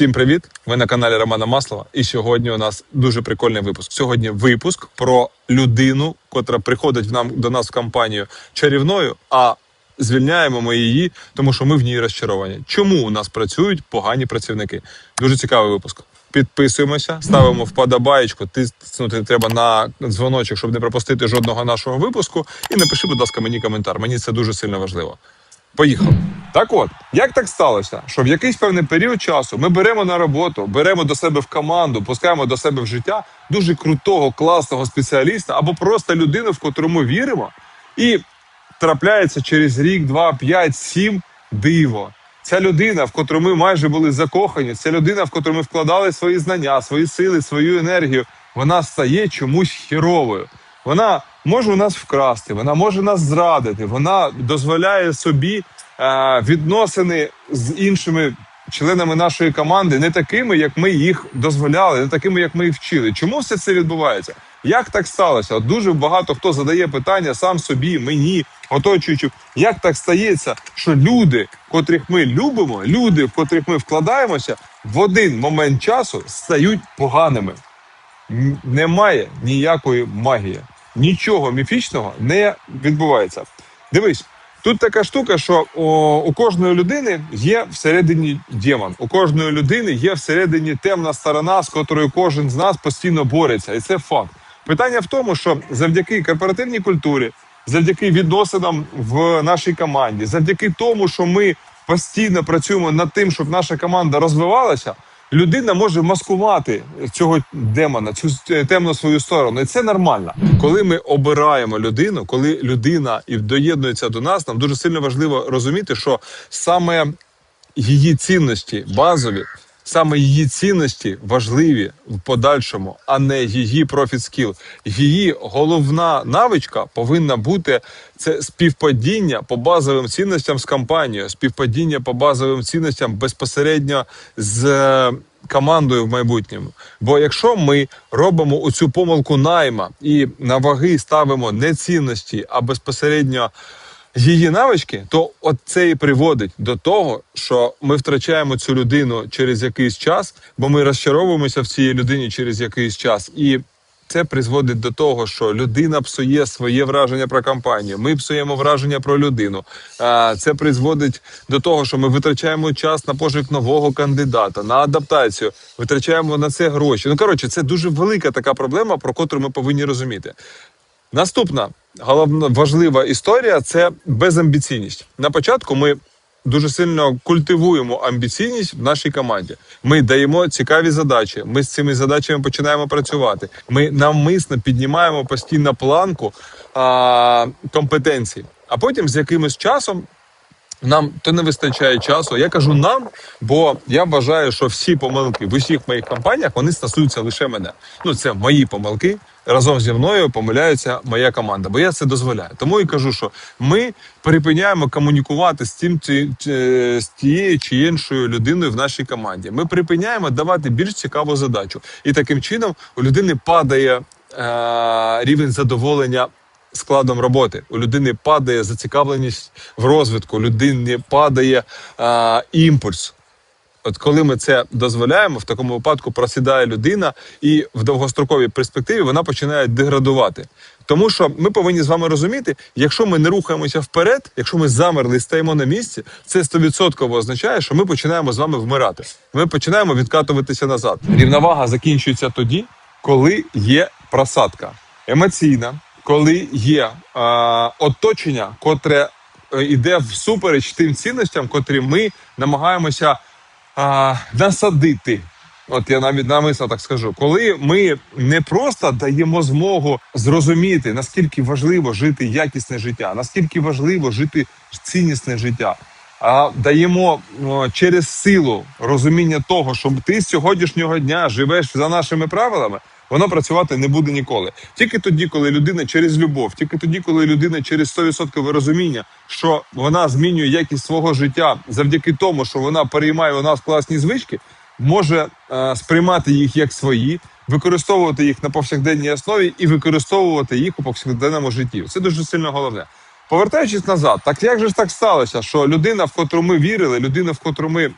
Всім привіт! Ви на каналі Романа Маслова. І сьогодні у нас дуже прикольний випуск. Сьогодні випуск про людину, котра приходить в нам до нас в компанію чарівною. А звільняємо ми її, тому що ми в ній розчаровані. Чому у нас працюють погані працівники? Дуже цікавий випуск. Підписуємося, ставимо вподобаєчку, тиснути треба на дзвоночок, щоб не пропустити жодного нашого випуску. І напиши, будь ласка, мені коментар. Мені це дуже сильно важливо. Поїхали. Так от, як так сталося, що в якийсь певний період часу ми беремо на роботу, беремо до себе в команду, пускаємо до себе в життя дуже крутого, класного спеціаліста або просто людину, в котру ми віримо, і трапляється через рік, два, п'ять, сім диво. Ця людина, в котру ми майже були закохані, ця людина, в котру ми вкладали свої знання, свої сили, свою енергію, вона стає чомусь хіровою. Вона може у нас вкрасти, вона може нас зрадити, вона дозволяє собі е, відносини з іншими членами нашої команди не такими, як ми їх дозволяли, не такими, як ми їх вчили. Чому все це відбувається? Як так сталося? Дуже багато хто задає питання сам собі, мені, оточуючи, як так стається, що люди, котрих ми любимо, люди, в котрих ми вкладаємося, в один момент часу стають поганими. Немає ніякої магії, нічого міфічного не відбувається. Дивись, тут така штука, що о, у кожної людини є всередині демон, у кожної людини є всередині темна сторона, з котрою кожен з нас постійно бореться, і це факт. Питання в тому, що завдяки корпоративній культурі, завдяки відносинам в нашій команді, завдяки тому, що ми постійно працюємо над тим, щоб наша команда розвивалася, людина може маскувати цього демона, цю е, темну свою сторону. І це нормально. Коли ми обираємо людину, коли людина і доєднується до нас, нам дуже сильно важливо розуміти, що саме її цінності базові, саме її цінності важливі в подальшому, а не її профіт скіл. Її головна навичка повинна бути це співпадіння по базовим цінностям з компанією, співпадіння по базовим цінностям безпосередньо з е, командою в майбутньому. Бо якщо ми робимо оцю помилку найма і на ваги ставимо не цінності, а безпосередньо її навички, то от це і приводить до того, що ми втрачаємо цю людину через якийсь час, бо ми розчаровуємося в цій людині через якийсь час. І це призводить до того, що людина псує своє враження про компанію. Ми псуємо враження про людину. Це призводить до того, що ми витрачаємо час на пошук нового кандидата, на адаптацію, витрачаємо на це гроші. Ну коротше, це дуже велика така проблема, про котру ми повинні розуміти. Наступна головна важлива історія це безамбіційність. На початку ми дуже сильно культивуємо амбіційність в нашій команді. Ми даємо цікаві задачі. Ми з цими задачами починаємо працювати. Ми навмисно піднімаємо постійно планку а, компетенцій. А потім з якимось часом нам то не вистачає часу. Я кажу нам, бо я вважаю, що всі помилки в усіх моїх компаніях вони стосуються лише мене. Ну це мої помилки. Разом зі мною помиляється моя команда, бо я це дозволяю. Тому і кажу, що ми припиняємо комунікувати з тим з тією чи іншою людиною в нашій команді. Ми припиняємо давати більш цікаву задачу, і таким чином у людини падає е- рівень задоволення складом роботи. У людини падає зацікавленість в розвитку, у людини падає е, імпульс. От коли ми це дозволяємо, в такому випадку просідає людина, і в довгостроковій перспективі вона починає деградувати. Тому що ми повинні з вами розуміти, якщо ми не рухаємося вперед, якщо ми замерли і стоїмо на місці, це 100% означає, що ми починаємо з вами вмирати. Ми починаємо відкатуватися назад. Рівновага закінчується тоді, коли є просадка емоційна, коли є е, оточення, котре е, йде всупереч тим цінностям, котрі ми намагаємося а, насадити. От я навіть намисно так скажу, коли ми не просто даємо змогу зрозуміти, наскільки важливо жити якісне життя, наскільки важливо жити ціннісне життя, а даємо через силу розуміння того, що ти з сьогоднішнього дня живеш за нашими правилами, воно працювати не буде ніколи. Тільки тоді, коли людина через любов, тільки тоді, коли людина через 100% розуміння, що вона змінює якість свого життя завдяки тому, що вона переймає у нас класні звички, може е, сприймати їх як свої, використовувати їх на повсякденній основі і використовувати їх у повсякденному житті. Це дуже сильно головне. Повертаючись назад, так як же ж так сталося, що людина, в котру ми вірили, людина, в котру ми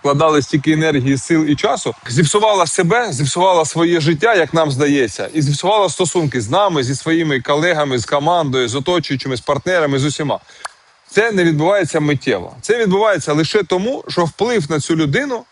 вкладали стільки енергії, сил і часу, зіпсувала себе, зіпсувала своє життя, як нам здається, і зіпсувала стосунки з нами, зі своїми колегами, з командою, з оточуючими, з партнерами, з усіма. Це не відбувається миттєво. Це відбувається лише тому, що вплив на цю людину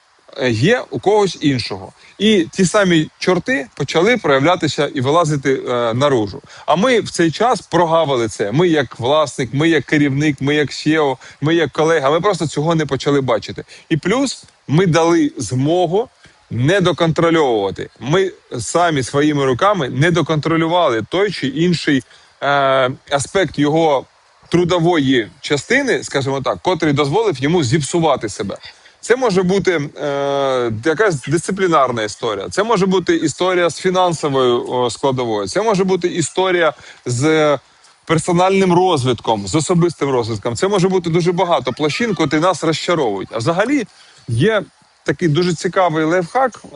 є у когось іншого. І ті самі чорти почали проявлятися і вилазити е, наружу. А ми в цей час прогавили це. Ми, як власник, ми як керівник, ми як SEO, ми як колега. Ми просто цього не почали бачити. І плюс ми дали змогу не доконтрольовувати. Ми самі своїми руками не доконтролювали той чи інший е, аспект його трудової частини, скажімо так, котрий дозволив йому зіпсувати себе. Це може бути е, якась дисциплінарна історія. Це може бути історія з фінансовою складовою. Це може бути історія з персональним розвитком, з особистим розвитком. Це може бути дуже багато площин, котрі нас розчаровують. А взагалі є такий дуже цікавий лайфхак. Е,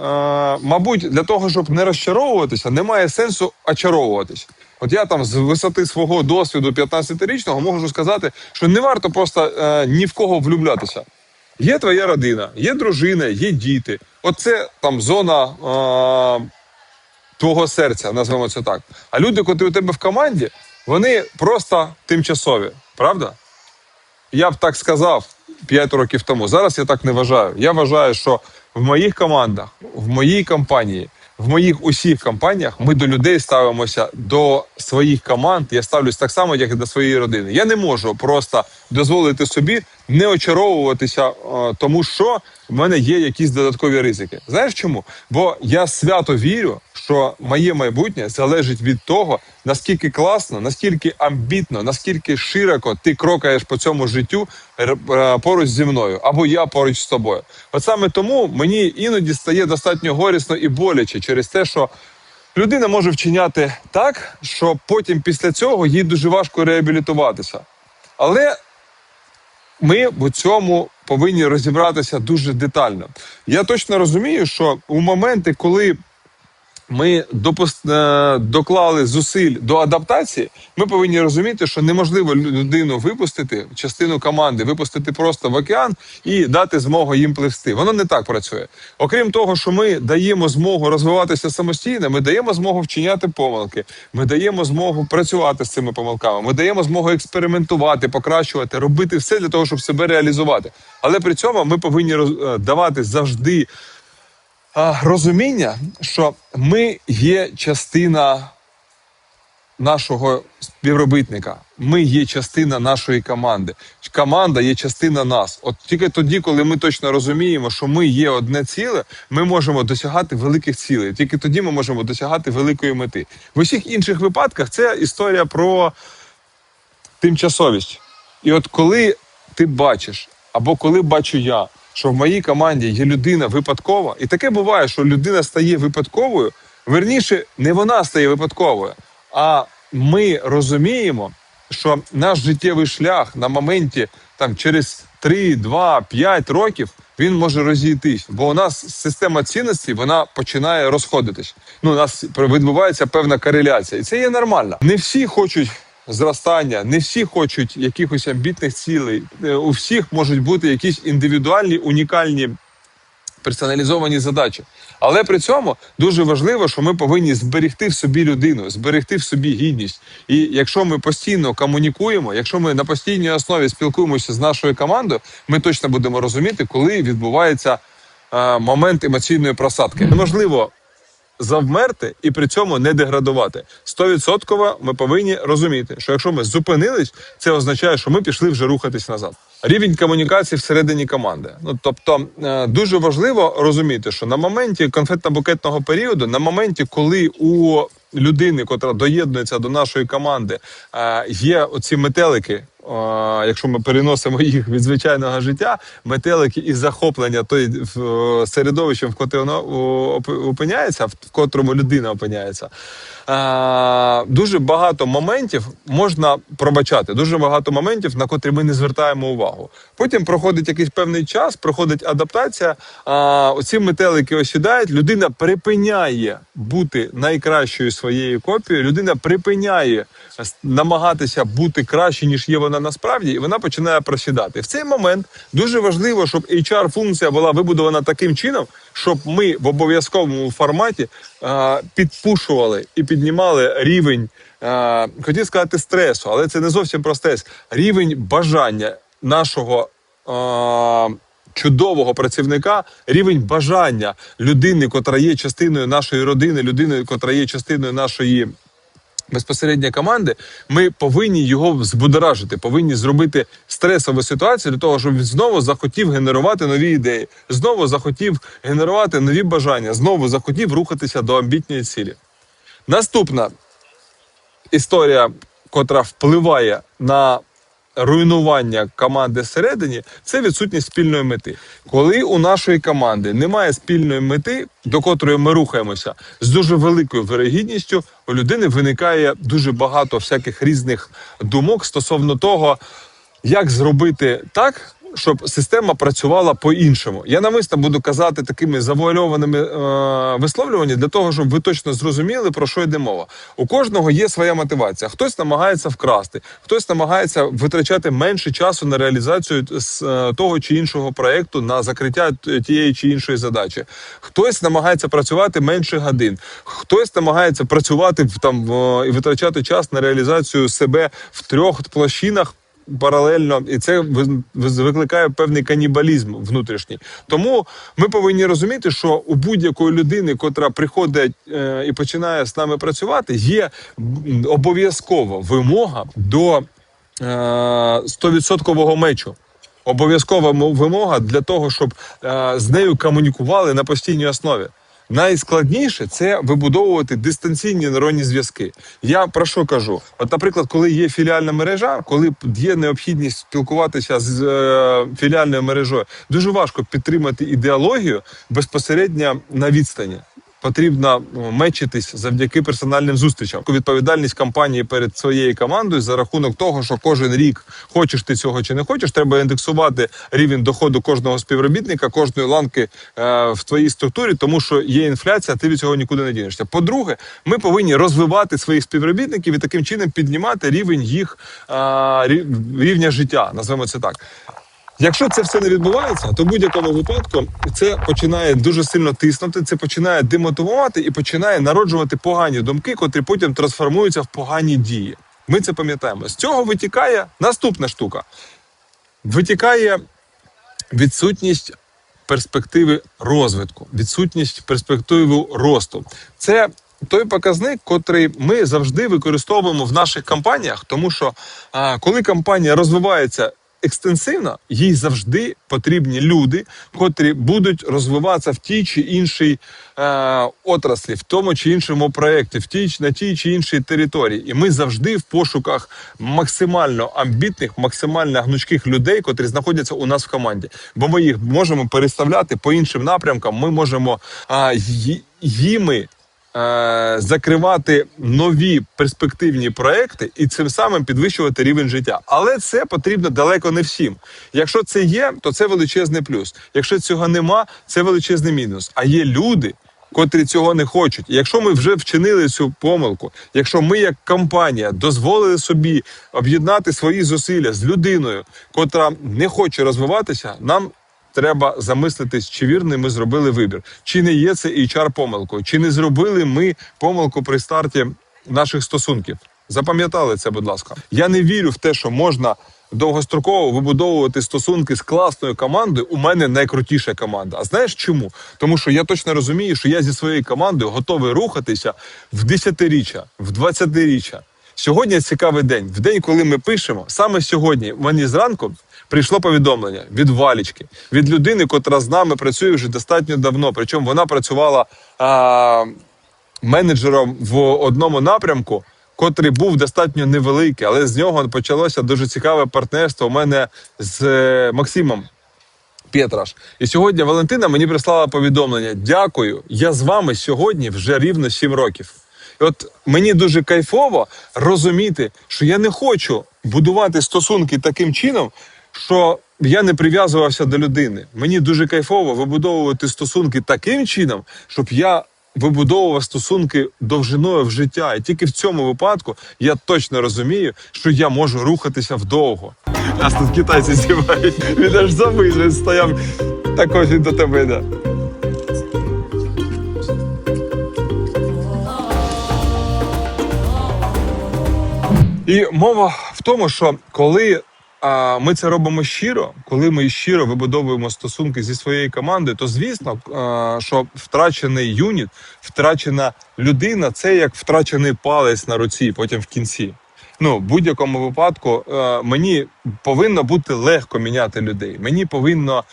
мабуть, для того, щоб не розчаровуватися, немає сенсу очаровуватись. От я там з висоти свого досвіду 15-річного можу сказати, що не варто просто е, ні в кого влюблятися. Є твоя родина, є дружина, є діти. Оце там зона е, твого серця, назвемо це так. А люди, котрі у тебе в команді, вони просто тимчасові, правда? Я б так сказав 5 років тому. Зараз я так не вважаю. Я вважаю, що в моїх командах, в моїй компанії, в моїх усіх компаніях ми до людей ставимося до своїх команд. Я ставлюсь так само, як і до своєї родини. Я не можу просто дозволити собі не очаровуватися, е, тому що в мене є якісь додаткові ризики. Знаєш чому? Бо я свято вірю, що моє майбутнє залежить від того, наскільки класно, наскільки амбітно, наскільки широко ти крокаєш по цьому життю поруч зі мною, або я поруч з тобою. От саме тому мені іноді стає достатньо горісно і боляче через те, що людина може вчиняти так, що потім після цього їй дуже важко реабілітуватися. Але ми в цьому повинні розібратися дуже детально. Я точно розумію, що у моменти, коли ми допус... е, доклали зусиль до адаптації, ми повинні розуміти, що неможливо людину випустити, частину команди, випустити просто в океан і дати змогу їм пливсти. Воно не так працює. Окрім того, що ми даємо змогу розвиватися самостійно, ми даємо змогу вчиняти помилки, ми даємо змогу працювати з цими помилками, ми даємо змогу експериментувати, покращувати, робити все для того, щоб себе реалізувати. Але при цьому ми повинні е, давати завжди розуміння, що ми є частина нашого співробітника. Ми є частина нашої команди. Команда є частина нас. От тільки тоді, коли ми точно розуміємо, що ми є одне ціле, ми можемо досягати великих цілей. Тільки тоді ми можемо досягати великої мети. В усіх інших випадках це історія про тимчасовість. І от коли ти бачиш, або коли бачу я, що в моїй команді є людина випадкова, і таке буває, що людина стає випадковою, верніше, не вона стає випадковою, а ми розуміємо, що наш життєвий шлях на моменті там через 3, 2, 5 років. Він може розійтись, бо у нас система цінностей вона починає розходитись. Ну, у нас відбувається певна кореляція, і це є нормально. Не всі хочуть зростання, не всі хочуть якихось амбітних цілей. Е, У всіх можуть бути якісь індивідуальні, унікальні персоналізовані задачі. Але при цьому дуже важливо, що ми повинні зберегти в собі людину, зберегти в собі гідність. І якщо ми постійно комунікуємо, якщо ми на постійній основі спілкуємося з нашою командою, ми точно будемо розуміти, коли відбувається е, момент емоційної просадки. Неможливо завмерти і при цьому не деградувати. Стовідсотково ми повинні розуміти, що якщо ми зупинились, це означає, що ми пішли вже рухатись назад. Рівень комунікації всередині команди. Ну тобто е, дуже важливо розуміти, що на моменті конфетно-букетного періоду, на моменті, коли у людини, котра доєднується до нашої команди, е, є оці метелики. Якщо ми переносимо їх від звичайного життя, метелики і захоплення той е, середовищем, в котрому воно опиняється, в котрому людина опиняється, е, дуже багато моментів можна пробачати, дуже багато моментів, на котрі ми не звертаємо увагу. Потім проходить якийсь певний час, проходить адаптація. Оці метелики осідають, людина припиняє бути найкращою своєю копією, людина припиняє намагатися бути краще, ніж є вона вона насправді, і вона починає просідати. В цей момент дуже важливо, щоб HR-функція була вибудована таким чином, щоб ми в обов'язковому форматі е, підпушували і піднімали рівень, е, хотів сказати стресу, але це не зовсім про стрес, рівень бажання нашого. Е, Чудового працівника, рівень бажання людини, котра є частиною нашої родини, людини, котра є частиною нашої безпосередньо команди, ми повинні його збудоражити, повинні зробити стресову ситуацію для того, щоб він знову захотів генерувати нові ідеї, знову захотів генерувати нові бажання, знову захотів рухатися до амбітної цілі. Наступна історія, котра впливає на руйнування команди всередині, це відсутність спільної мети. Коли у нашої команди немає спільної мети, до котрої ми рухаємося, з дуже великою вирогідністю у людини виникає дуже багато всяких різних думок стосовно того, як зробити так, щоб система працювала по-іншому. Я намисно буду казати такими завуальованими е, висловлюваннями для того, щоб ви точно зрозуміли, про що йде мова. У кожного є своя мотивація. Хтось намагається вкрасти, хтось намагається витрачати менше часу на реалізацію е, того чи іншого проекту, на закриття тієї чи іншої задачі. Хтось намагається працювати менше годин, хтось намагається працювати в там і витрачати час на реалізацію себе в трьох площинах паралельно, і це ви- ви- викликає певний канібалізм внутрішній. Тому ми повинні розуміти, що у будь-якої людини, котра приходить е, і починає з нами працювати, є обов'язкова вимога до е, 100% мечу. Обов'язкова вимога для того, щоб е, з нею комунікували на постійній основі. Найскладніше це вибудовувати дистанційні нейронні зв'язки. Я про що кажу? От, наприклад, коли є філіальна мережа, коли є необхідність спілкуватися з е, філіальною мережою, дуже важко підтримати ідеологію безпосередньо на відстані. Потрібно ну, мечитись завдяки персональним зустрічам. Відповідальність компанії перед своєю командою за рахунок того, що кожен рік хочеш ти цього чи не хочеш, треба індексувати рівень доходу кожного співробітника, кожної ланки е, в твоїй структурі, тому що є інфляція, ти від цього нікуди не дінешся. По-друге, ми повинні розвивати своїх співробітників і таким чином піднімати рівень їх е, рівня життя. Назвемо це так. Якщо це все не відбувається, то в будь-якому випадку це починає дуже сильно тиснути, це починає демотивувати і починає народжувати погані думки, котрі потім трансформуються в погані дії. Ми це пам'ятаємо. З цього витікає наступна штука. Витікає відсутність перспективи розвитку, відсутність перспективи росту. Це той показник, котрий ми завжди використовуємо в наших компаніях, тому що а, коли компанія розвивається. Екстенсивно їй завжди потрібні люди, котрі будуть розвиватися в тій чи іншій е, отраслі, в тому чи іншому проєкті, в тій на тій чи іншій території. І ми завжди в пошуках максимально амбітних, максимально гнучких людей, котрі знаходяться у нас в команді. Бо ми їх можемо переставляти по іншим напрямкам. Ми можемо ї- їми е, закривати нові перспективні проекти і цим самим підвищувати рівень життя. Але це потрібно далеко не всім. Якщо це є, то це величезний плюс. Якщо цього нема, це величезний мінус. А є люди. Котрі цього не хочуть, якщо ми вже вчинили цю помилку, якщо ми як компанія дозволили собі об'єднати свої зусилля з людиною, котра не хоче розвиватися, нам треба замислитись, чи вірний ми зробили вибір, чи не є це HR помилкою, чи не зробили ми помилку при старті наших стосунків. Запам'ятали це, будь ласка. Я не вірю в те, що можна довгостроково вибудовувати стосунки з класною командою. У мене найкрутіша команда. А знаєш чому? Тому що я точно розумію, що я зі своєю командою готовий рухатися в десятиріччя, в двадцятиріччя. Сьогодні цікавий день. В день, коли ми пишемо, саме сьогодні мені зранку прийшло повідомлення від Валічки, від людини, котра з нами працює вже достатньо давно. Причому вона працювала а, менеджером в одному напрямку, котрий був достатньо невеликий, але з нього почалося дуже цікаве партнерство у мене з е, Максимом. Петраш. І сьогодні Валентина мені прислала повідомлення: Дякую, я з вами сьогодні вже рівно 7 років. І от мені дуже кайфово розуміти, що я не хочу будувати стосунки таким чином, що я не прив'язувався до людини. Мені дуже кайфово вибудовувати стосунки таким чином, щоб я вибудовував стосунки довжиною в життя. І тільки в цьому випадку я точно розумію, що я можу рухатися вдовго. Нас тут китайці знімають. Він аж завис, він стояв. Так ось до тебе йде. І мова в тому, що коли а, ми це робимо щиро, коли ми щиро вибудовуємо стосунки зі своєю командою, то звісно, що втрачений юніт, втрачена людина це як втрачений палець на руці, потім в кінці. Ну, в будь-якому випадку мені повинно бути легко міняти людей. Мені повинно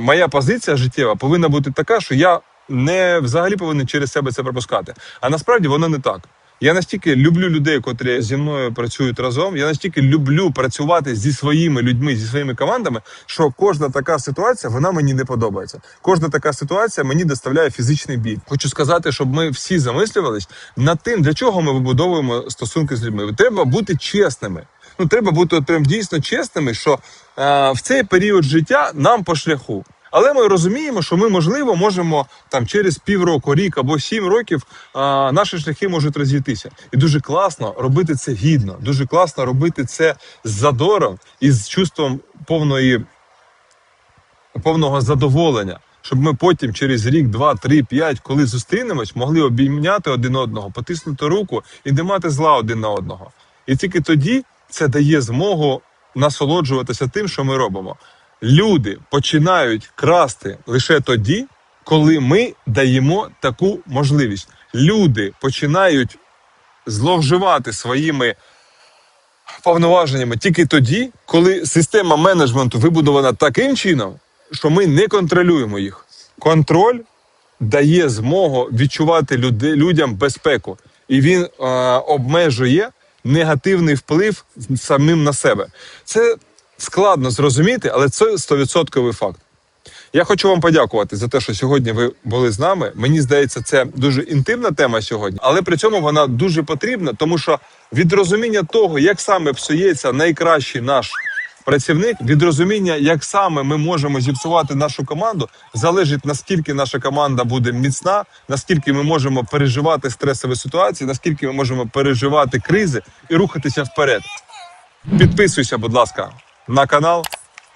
моя позиція життєва повинна бути така, що я не взагалі повинен через себе це пропускати. А насправді воно не так. Я настільки люблю людей, котрі зі мною працюють разом. Я настільки люблю працювати зі своїми людьми, зі своїми командами, що кожна така ситуація вона мені не подобається. Кожна така ситуація мені доставляє фізичний біль. Хочу сказати, щоб ми всі замислювались над тим, для чого ми вибудовуємо стосунки з людьми. Треба бути чесними. Ну треба бути прям дійсно чесними, що е, в цей період життя нам по шляху. Але ми розуміємо, що ми, можливо, можемо там через півроку, рік або сім років а, наші шляхи можуть розійтися. І дуже класно робити це гідно, дуже класно робити це з задором і з чувством повної, повного задоволення. Щоб ми потім через рік, два, три, п'ять, коли зустрінемось, могли обійняти один одного, потиснути руку і не мати зла один на одного. І тільки тоді це дає змогу насолоджуватися тим, що ми робимо. Люди починають красти лише тоді, коли ми даємо таку можливість. Люди починають зловживати своїми повноваженнями тільки тоді, коли система менеджменту вибудована таким чином, що ми не контролюємо їх. Контроль дає змогу відчувати люди, людям безпеку, і він е, обмежує негативний вплив самим на себе. Це складно зрозуміти, але це 100% факт. Я хочу вам подякувати за те, що сьогодні ви були з нами. Мені здається, це дуже інтимна тема сьогодні, але при цьому вона дуже потрібна, тому що від розуміння того, як саме псується найкращий наш працівник, від розуміння, як саме ми можемо зіпсувати нашу команду, залежить наскільки наша команда буде міцна, наскільки ми можемо переживати стресові ситуації, наскільки ми можемо переживати кризи і рухатися вперед. Підписуйся, будь ласка, на канал.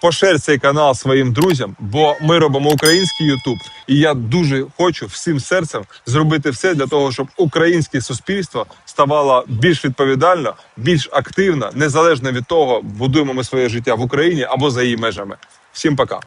Пошер цей канал своїм друзям, бо ми робимо український Ютуб, і я дуже хочу всім серцем зробити все для того, щоб українське суспільство ставало більш відповідально, більш активно, незалежно від того, будуємо ми своє життя в Україні або за її межами. Всім пока.